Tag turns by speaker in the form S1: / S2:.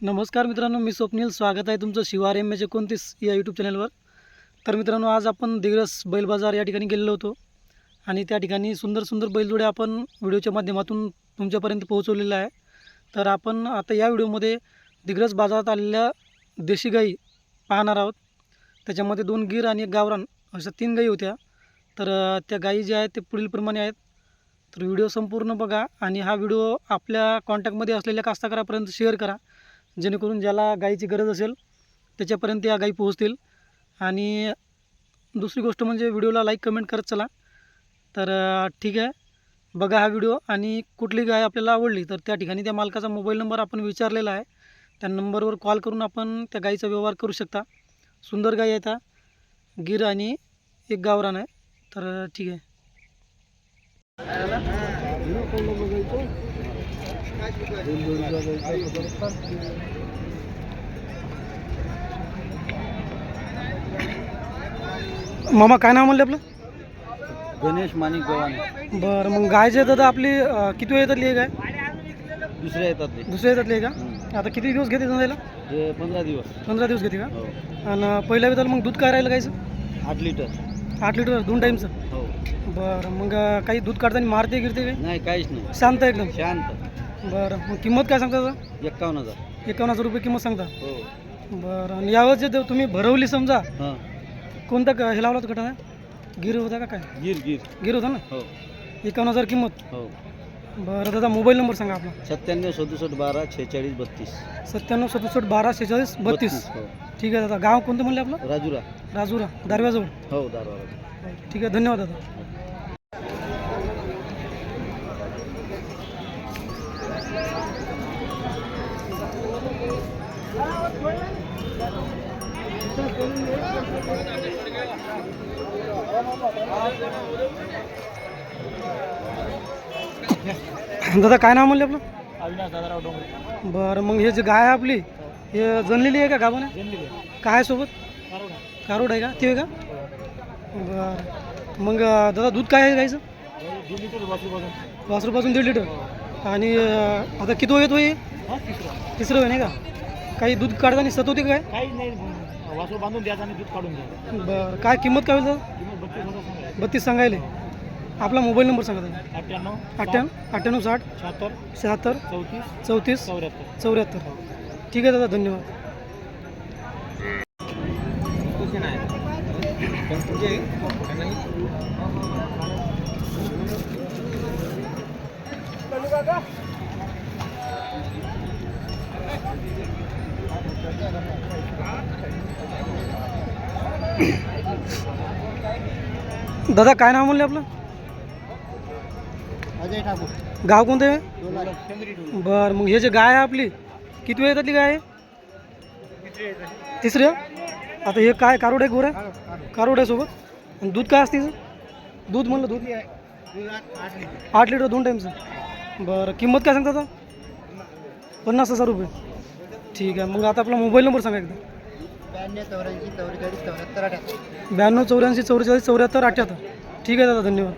S1: नमस्कार मित्रांनो मी स्वप्नील. स्वागत आहे तुमचं शिवार एम एच एकोणतीस या यूट्यूब चॅनलवर तर मित्रांनो आज आपण दिग्रस बैल बाजार या ठिकाणी गेलेलो होतो. आणि त्या ठिकाणी सुंदर सुंदर बैलजोड्या आपण व्हिडिओच्या माध्यमातून तुमच्यापर्यंत पोहोचवलेलं आहे. तर आपण आता या व्हिडिओमध्ये दिग्रस बाजारात आलेल्या देशी गाई पाहणार आहोत. त्याच्यामध्ये दोन गिर आणि एक गावरान अशा तीन गाई होत्या. तर त्या गाई ज्या आहेत ते पुढीलप्रमाणे आहेत. तर व्हिडिओ संपूर्ण बघा आणि हा व्हिडिओ आपल्या कॉन्टॅक्टमध्ये असलेल्या कास्तकारापर्यंत शेअर करा. जेणेकरून ज्याला गाईची गरज असेल त्याच्यापर्यंत या गाई पोहोचतील. आणि दुसरी गोष्ट म्हणजे व्हिडिओला लाईक कमेंट करत चला. तर ठीक आहे. बघा हा व्हिडिओ आणि कुठली गाय आपल्याला आवडली तर त्या ठिकाणी त्या मालकाचा मोबाईल नंबर आपण विचारलेला आहे. त्या नंबरवर कॉल करून आपण त्या गाईचा व्यवहार करू शकता. सुंदर गाई आहे त्या गिर आणि एक गावरान आहे. तर ठीक आहे. मामा काय नाव म्हणलं आपलं?
S2: गणेश माणिक गव्हाणे
S1: बरं मग गाय जे दादा आपली अं, किती वेळ येतातली आहे गाय?
S2: दुसरे येतात ते.
S1: दुसऱ्या येतातली आहे. का? आता किती दिवस घेते जायला
S2: हे पंधरा दिवस.
S1: पंधरा दिवस घेते का?
S2: हो.
S1: आणि पहिल्या वेळेला मग दूध काय राहिलं गायचं?
S2: आठ लिटर.
S1: आठ लिटर दोन टाईमचं. बरं मग काही दूध काढताना मारते गिरते काही?
S2: नाही काहीच नाही.
S1: शांत आहे एकदम?
S2: शांत.
S1: बरं मग किंमत काय सांगता दादा
S2: एक्कावन्न हजार.
S1: एकावन्न हजार रुपये किंमत सांगता?
S2: हो.
S1: बरं आणि यावेळेस जे तुम्ही भरवली समजा
S2: हां.
S1: कोणता क- हे लावला होता गटाने गिर होता का काय?
S2: गिर गिर.
S1: गिर होता ना?
S2: हो.
S1: एकावन्न हजार किंमत?
S2: हो.
S1: बरं दादा मोबाईल नंबर सांगा आपला.
S2: सत्त्याण्णव सदुसष्ट बारा छेचाळीस बत्तीस.
S1: सत्त्याण्णव सदुसष्ट बारा शेहेचाळीस बत्तीस.
S2: हो.
S1: ठीक आहे दादा. गाव कोणतं म्हणलं आपलं?
S2: राजुरा.
S1: राजुरा दारव्याजवळ.
S2: हो दारवाडा
S1: ठीक आहे धन्यवाद दादा. दादा काय नाव म्हणले आपलं?
S2: अविनाश दादाराव डोंगरे.
S1: बरं मग हे जे गाय आहे आपली हे जनलेली आहे का गावाने काय आहे. सोबत? कारोड आहे. का? ते का? बरं. मग दादा दूध काय आहे गायचं वासरूपासून. दीड लिटर. आणि आता किती येतो हे? तिसरं. आहे नाही का? काही दूध काढताना सत होते काय?
S2: काही नाही वासरू बांधून द्यायचं आणि दूध काढून द्यायचं.
S1: बरं काय किंमत काय होईल
S2: किंमत बत्तीस हजार सांगायचं
S1: बत्तीस सांगायले आपला मोबाईल नंबर सांगा दादा
S2: अठ्ठ्याण्णव
S1: अठ्ठ्याण्णव अठ्ठ्याण्णव साठ
S2: शहात्तर
S1: शहात्तर
S2: चौतीस
S1: चौतीस
S2: चौऱ्याहत्तर.
S1: चौऱ्याहत्तर. ठीक आहे दादा धन्यवाद. दादा काय नाव म्हणले आपलं?
S2: अजय ठाकूर.
S1: गाव कोणतं आहे बरं मग हे जे गाय आहे आपली किती वेळ येतातली गाय? आहे तिसरी? आहे? आता हे काय कारोड आहे गोर? आहे कारोड आहे सोबत आणि दूध काय असते हिचं? दूध म्हणलं दूध? आठ लिटर दोन टाईमचं. बरं किंमत काय सांगता आता? पन्नास हजार रुपये. ठीक आहे. मग आता आपला मोबाईल नंबर सांगा एकदा.
S2: ब्याण्णव चौऱ्याऐंशी चौवेचाळीस चौऱ्याहत्तर अठ्याहत्तर.
S1: ब्याण्णव चौऱ्याऐंशी चौवेचाळीस चौऱ्याहत्तर अठ्ठ्याहत्तर ठीक आहे दादा धन्यवाद.